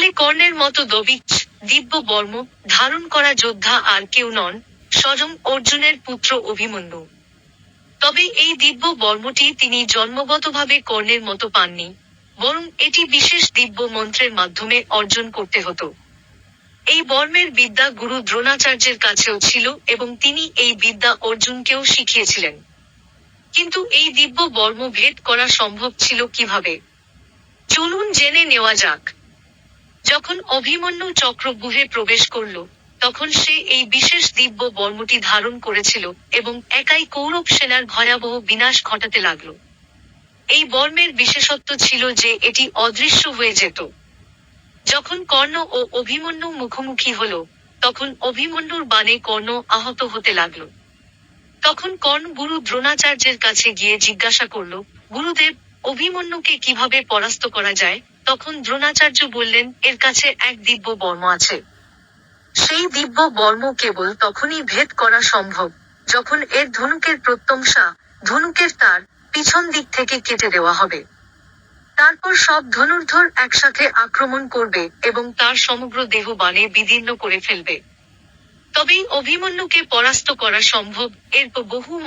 আসলে কর্ণের মতো দবিচ দিব্য বর্ম ধারণ করা যোদ্ধা আর কেউ নন স্বয়ং অর্জুনের পুত্র অভিমন্যু। তবে এই দিব্য বর্মটি তিনি জন্মগতভাবে কর্ণের মতো পাননি, বরং এটি বিশেষ দিব্য মন্ত্রের মাধ্যমে অর্জন করতে হতো। এই বর্মের বিদ্যা গুরু দ্রোণাচার্যের কাছেও ছিল এবং তিনি এই বিদ্যা অর্জুনকেও শিখিয়েছিলেন। কিন্তু এই দিব্য বর্ম ভেদ করা সম্ভব ছিল কীভাবে? চলুন জেনে নেওয়া যাক। যখন অভিমন্যু চক্রব্যূহে প্রবেশ করল, তখন সে এই বিশেষ দিব্য বর্মটি ধারণ করেছিল এবং একাই কৌরব সেনার ভয়াবহ বিনাশ ঘটাতে লাগল। এই বর্মের বিশেষত্ব ছিল যে এটি অদৃশ্য হয়ে যেত। যখন কর্ণ ও অভিমন্যু মুখোমুখি হল, তখন অভিমন্যুর বাণে কর্ণ আহত হতে লাগল। তখন কর্ণ গুরু দ্রোণাচার্যের কাছে গিয়ে জিজ্ঞাসা করল, গুরুদেব, অভিমন্যুকে কীভাবে পরাস্ত করা যায়? তখন দ্রোণাচার্য বললেন, এর কাছে এক দিব্য বর্ম আছে। সেই দিব্য বর্ম কেবল তখনই ভেদ করা সম্ভব, যখন এর ধনুকের প্রত্যংশা, ধনুকের তার পিছন দিক থেকে কেটে দেওয়া হবে। তারপর সব ধনুর্ধর একসাথে আক্রমণ করবে এবং তার সমগ্র দেহ বানে বিদীর্ণ করে ফেলবে। তবেই অভিমন্যুকে পরাস্ত করা সম্ভব এর বহু